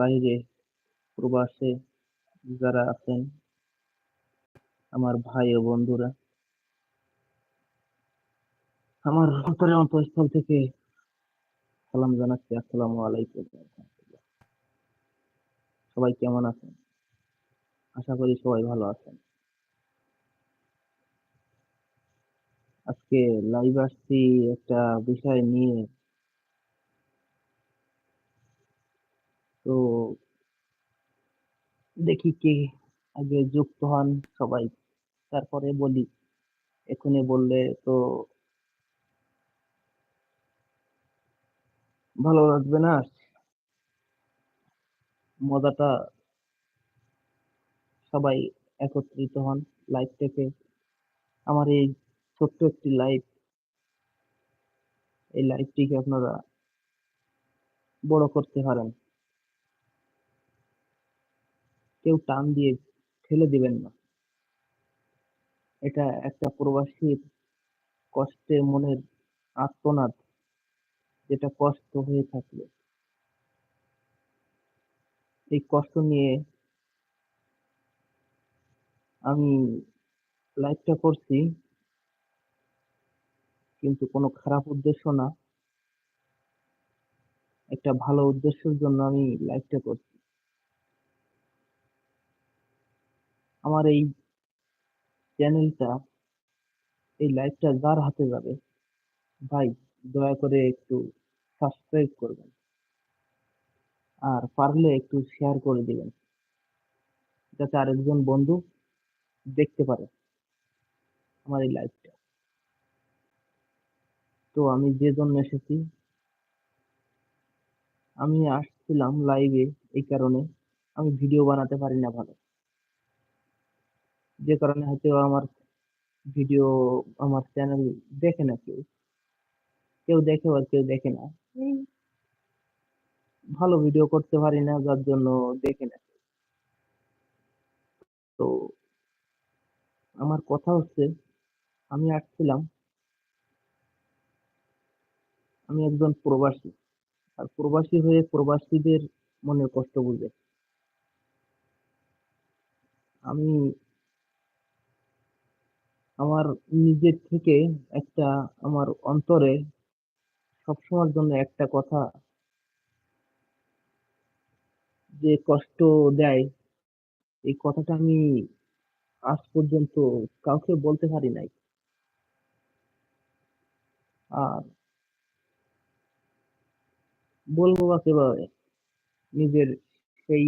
বাইরে প্রবাসে যারা আছেন, আমার ভাই ও বন্ধুরা, আমার অন্তরের অন্তঃস্থল থেকে সালাম জানাচ্ছি। আসসালামু আলাইকুম। সবাই কেমন আছেন? আশা করি সবাই ভালো আছেন। আজকে লাইভ আসছি একটা বিষয় নিয়ে। তো দেখি কে আগে যুক্ত হন সবাই। তারপরে বলি, এখনই বললে তো ভালো লাগবে না। মজাটা সবাই একত্রিত হন লাইভ থেকে। আমার এই ছোট্ট একটি লাইভ এই লাইভটিকে আপনারা বড় করতে পারেন। কেউ টান দিয়ে ঠেলে দিবেন না। এটা একটা প্রবাসীর কষ্টে মনের আত্মনাদ যেটা কষ্ট হয়ে থাকলে এই কষ্ট নিয়ে আমি লাইভটা করছি, কিন্তু কোনো খারাপ উদ্দেশ্য না। একটা ভালো উদ্দেশ্যের জন্য আমি লাইভটা করছি। আমার এই চ্যানেলটা এই লাইভটা যার হাতে যাবে, ভাই দয়া করে একটু সাবস্ক্রাইব করবেন। আর পারলে একটু শেয়ার করে দিবেন, যাতে আরেকজন বন্ধু দেখতে পারে আমার এই লাইভটা তো আমি যে জন্য এসেছি, আমি আসছিলাম লাইভে এই কারণে আমি ভিডিও বানাতে পারি না ভালো। যে কারণে হয়তো আমার ভিডিও আমার চ্যানেল দেখে না কেউ। কেউ দেখে আর কেউ দেখে না। ভালো ভিডিও করতে পারি না, যার জন্য দেখে না তো আমার কথা হচ্ছে, আমি আসছিলাম। আমি একজন প্রবাসী। আর প্রবাসী হয়ে প্রবাসীদের মনের কষ্ট বুঝে। আমি আমার নিজের থেকে একটা আমার অন্তরে সবসময়ের জন্য একটা কথা যে কষ্ট দেয়, এই কথাটা আমি আজ পর্যন্ত কাউকে বলতে পারি নাই। আর বলব বা কীভাবে? নিজের সেই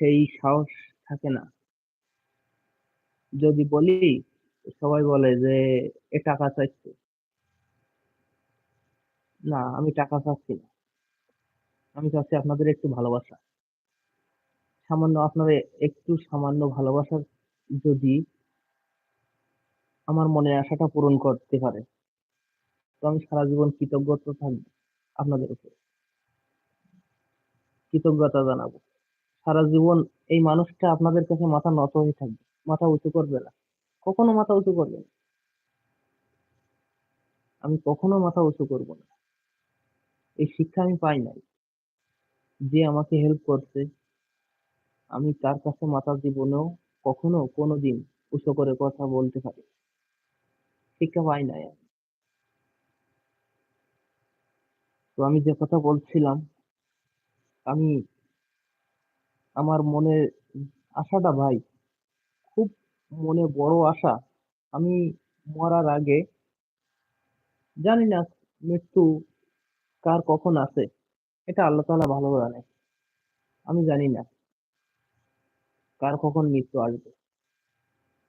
সেই সাহস থাকে না। যদি বলি, সবাই বলে যে, এ টাকা চাইছে। না, আমি টাকা চাচ্ছি না। আমি চাচ্ছি আপনাদের একটু ভালোবাসা। সামান্য আপনাদের একটু সামান্য ভালোবাসা যদি আমার মনের আশাটা পূরণ করতে পারে, তো আমি সারা জীবন কৃতজ্ঞতা থাকব আপনাদের উপর। কৃতজ্ঞতা জানাব। সারা জীবন এই মানুষটা আপনাদের কাছে মাথা নত হয়ে থাকবে, মাথা উঁচু করবে না। কখনো মাথা উঁচু করবে না। আমি কখনো মাথা উঁচু করব না। এই শিক্ষা আমি পাই নাই। যে আমাকে হেল্প করছে, আমি তার কাছে মাথা জীবনেও কখনো কোনোদিন উঁচু করে কথা বলতে পারি শিক্ষা পাই নাই তো আমি যে কথা বলছিলাম, আমি আমার মনে আশাটা ভাই, খুব মনে বড় আশা। আমি মরার আগে জানি না মৃত্যু কার কখন আছে, এটা আল্লাহ তালা ভালো জানে। আমি জানি না কার কখন মৃত্যু আসবে।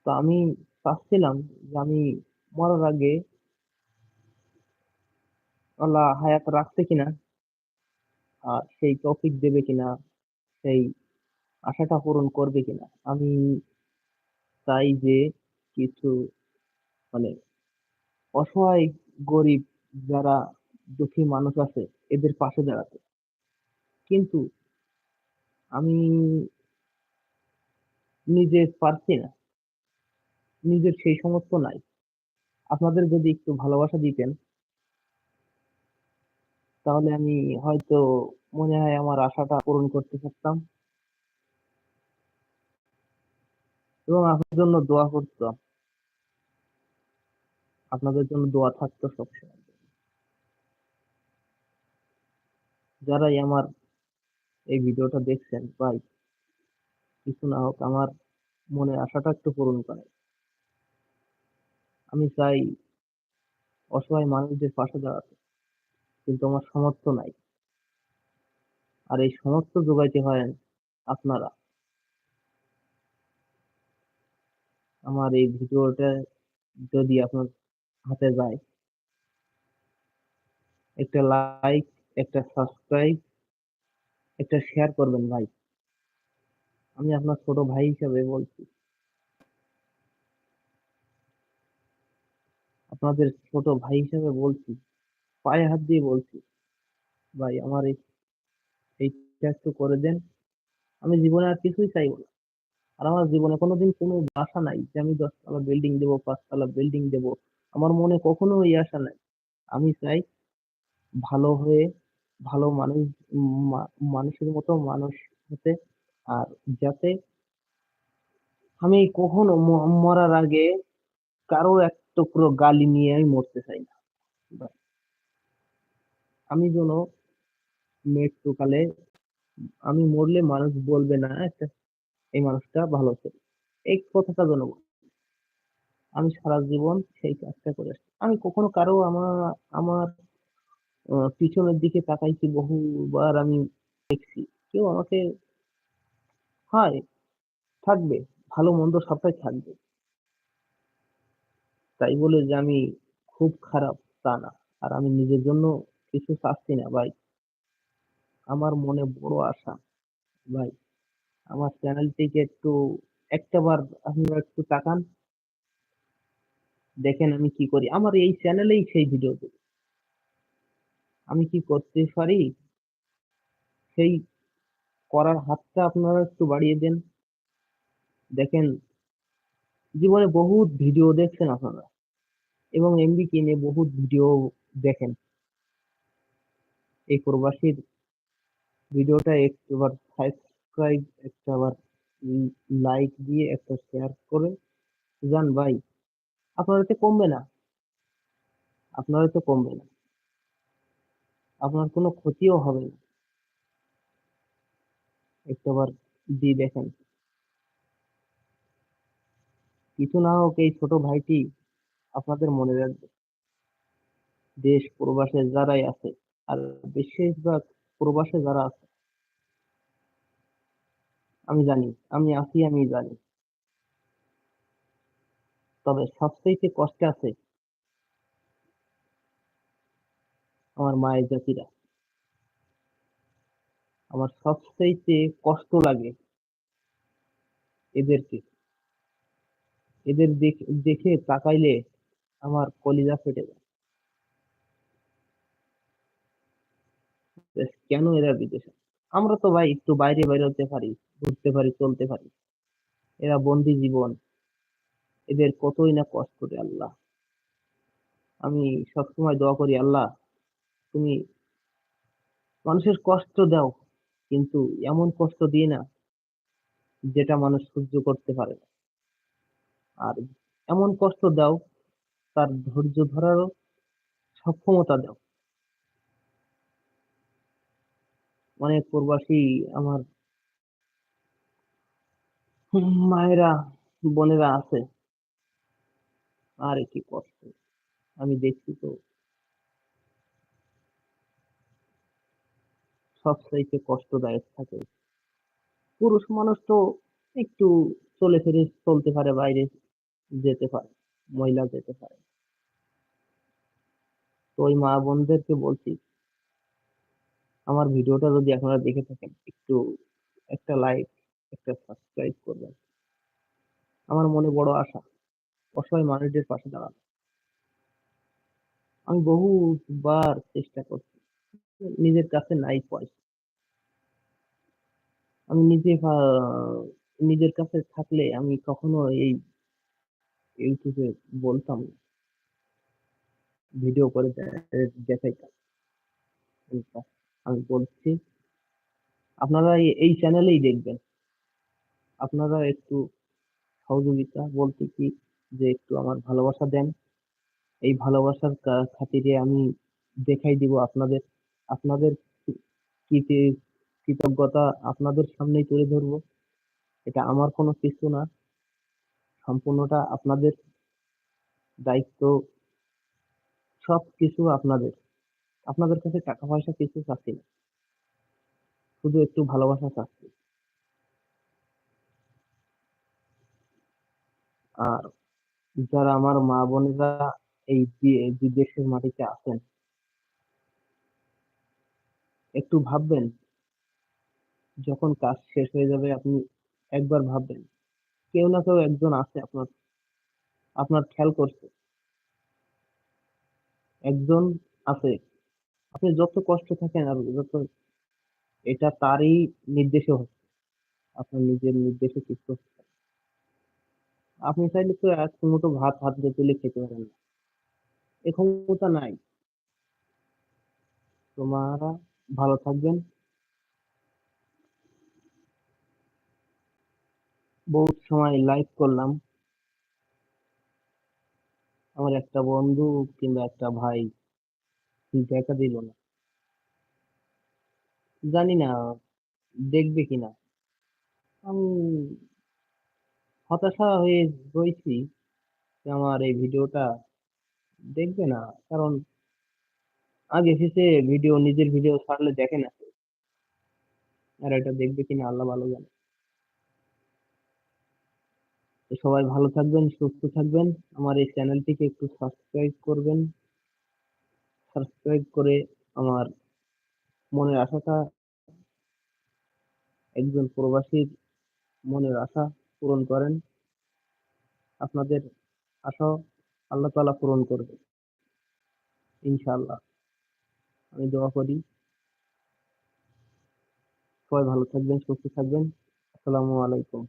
তো আমি চাচ্ছিলাম যে আমি মরার আগে আল্লাহ হায়াত রাখছে কিনা, আর সেই টপিক দেবে কিনা, সেই আশাটা পূরণ করবে কিনা? আমি চাই যে কিছু মানে অসহায় গরিব যারা দুঃখী মানুষ আছে, এদের পাশে দাঁড়াতে। কিন্তু আমি নিজে পারছি না। নিজের সেই সমস্ত নাই। আপনাদের যদি একটু ভালোবাসা দিতেন, তাহলে আমি হয়তো মনে হয় আমার আশাটা পূরণ করতে পারতাম। এবং আপনার জন্য দোয়া করতাম আপনাদের জন্য দোয়া থাকতো সবসময়। যারাই আমার এই ভিডিওটা দেখছেন, ভাই, কিছু না হোক, আমার মনে আশাটা একটু পূরণ করে আমি চাই অসহায় মানুষদের পাশে দাঁড়াতে, কিন্তু আমার সামর্থ্য নাই। আর এই সামর্থ্য যোগাইতে হয় আপনারা। আমার এই ভিডিওটা যদি আপনার হাতে যায়, একটা লাইক একটা সাবস্ক্রাইব একটা শেয়ার করবেন ভাই। আমি আপনার ছোট ভাই হিসাবে বলছি। আপনাদের ছোট ভাই হিসাবে বলছি, পায়ে হাত দিয়ে বলছি, ভাই, আমার এই এইটা একটু করে দেন। আমি জীবনে আর কিছুই চাইব না। আর আমার জীবনে কোনোদিন কোনো আশা নাই যে আমি দশতলা বিল্ডিং দেবো, পাঁচতলা বিল্ডিং দেবো। আমার মনে কখনো এই আশা নাই। আমি চাই ভালো হয়ে ভালো মানুষ মানুষের মতো মানুষ হতে। আর যাতে আমি কখনো মরার আগে কারও এক টুকরো গালি নিয়ে আমি মরতে চাই না। আমি যেন মৃত্যুকালে আমি মরলে মানুষ বলবে না, একটা এই মানুষটা ভালো ছিল। এই কথাটা বলে। আমি সারা জীবন সেই কাজটা করে আসছি। আমি কখনো কারও আমার আমার পিছনের দিকে তাকাইছি বহুবার আমি দেখছি। কেউ আমাকে হয়, থাকবে, ভালো মন্দ সবটাই থাকবে। তাই বলে যে আমি খুব খারাপ তা না। আর আমি নিজের জন্য কিছু চাচ্ছি না, ভাই। আমার মনে বড় আশা, ভাই। আমার চ্যানেলটিকে একটু একটাবার আপনারা একটু তাকান। দেখেন আমি কি করি। আমার এই চ্যানেলেই সেই ভিডিও দেব আমি কি করতে পারি? সেই করার হাতটা আপনারা একটু বাড়িয়ে দেন। দেখেন, জীবনে বহুত ভিডিও দেখছেন আপনারা। এবং এমবি কিনে বহুত ভিডিও দেখেন। এই প্রবাসীর ভিডিওটা একবার সাবস্ক্রাইব একটাবার লাইক দিয়ে একটা শেয়ার করে যান ভাই। আপনার তো কমবে না। আপনার তো কমবে না। আপনার কোনো ক্ষতিও হবে না। একটাবার দিয়ে দেখেন। কিছু না হোক এই ছোট ভাইটি আপনাদের মনে রাখবে। দেশ প্রবাসে যারাই আছে, আর বেশিরভাগ প্রবাসে যারা আছে আমি জানি, আমি আছি, আমি জানি। তবে সবচেয়ে কষ্টে আছে আমার মায়ের জাতিরা আমার সবচেয়ে কষ্ট লাগে এদেরকে। এদের দেখ- তাকাইলে আমার কলিজা ফেটে যায়। কেন এরা বিদেশে? আমরা তো ভাই একটু বাইরে বাইরে হতে পারি, ঘুরতে পারি, চলতে পারি। এরা বন্দি জীবন। এদের কতই না কষ্ট রে আল্লাহ। আমি সবসময় দোয়া করি, আল্লাহ, তুমি মানুষের কষ্ট দাও, কিন্তু এমন কষ্ট দিয়ে না যেটা মানুষ সহ্য করতে পারে না। আর এমন কষ্ট দাও, তার ধৈর্য ধরারও সক্ষমতা দাও। অনেক প্রবাসী আমার মায়েরা, বোনেরা আছে। আর কি কষ্ট, আমি দেখছি তো। সবচাইতে কষ্টদায়ক থাকে। পুরুষ মানুষ তো একটু চলে ফিরে, চলতে পারে, বাইরে যেতে পারে, মহিলা যেতে পারে। তো ওই মা বোনদেরকে বলছি আমার ভিডিওটা যদি আপনারা দেখে থাকেন, একটু একটা লাইক একটা সাবস্ক্রাইব করবেন। আমার মনে বড় আশা, অসহায় মানুষদের পাশে দাঁড়ানো। আমি বহুবার চেষ্টা করছি, নিজের কাছে নাই পয়সা। আমি নিজে নিজের কাছে থাকলে আমি কখনো এই ইউটিউবে বলতাম না। ভিডিও করে দেখাইতাম। আমি বলছি, আপনারা এই- চ্যানেলেই দেখবেন। আপনারা একটু সহযোগিতা বলতে কি, যে একটু আমার ভালোবাসা দেন। এই ভালোবাসার খাতিরে আমি দেখাই দিব আপনাদের আপনাদের কৃতজ্ঞতা আপনাদের সামনেই তুলে ধরবো। এটা আমার কোনো কিছু না। সম্পূর্ণটা আপনাদের দায়িত্ব। সব কিছু আপনাদের। আপনাদের কাছে টাকা পয়সা কিছু চাচ্ছি না। শুধু একটু ভালোবাসা চাচ্ছি। আর যারা আমার মা বোনেরা এই বিদেশের মাটিতে আছেন, একটু ভাববেন, যখন কাজ শেষ হয়ে যাবে আপনি একবার ভাববেন। কেউ না কেউ একজন আছে আপনার আপনার খেয়াল করছে। একজন আছে আপনি যত কষ্ট থাকেন আর যত এটা তারই নির্দেশে হচ্ছে। আপনার নিজের নির্দেশে কিছু আপনি চাইলে তো এক মুঠো ভাত হাত দিয়ে তুলে খেতে পারেন। না এ ক্ষমতা নাই। তোমরা ভালো থাকবেন। বহুত সময় লাইভ করলাম। আমার একটা বন্ধু কিংবা একটা ভাই দেখা দিল না। জানি না, দেখবে কিনা আমি হতাশা হয়ে রয়েছি আমার এই ভিডিওটা দেখবে না, কারণ আগে শেষে ভিডিও, নিজের ভিডিও ছাড়লে দেখে না আর এটা দেখবে কিনা আল্লাহ ভালো জানে। সবাই ভালো থাকবেন, সুস্থ থাকবেন। আমার এই চ্যানেলটিকে একটু সাবস্ক্রাইব করবেন। সাবস্ক্রাইব করে আমার মনের আশাটা একজন প্রবাসীর মনের আশা পূরণ করেন। আপনাদের আশা আল্লাহ তাআলা পূরণ করবে, ইনশাআল্লাহ। আমি দোয়া করি। সবাই ভালো থাকবেন, সুস্থ থাকবেন। আসসালামু আলাইকুম।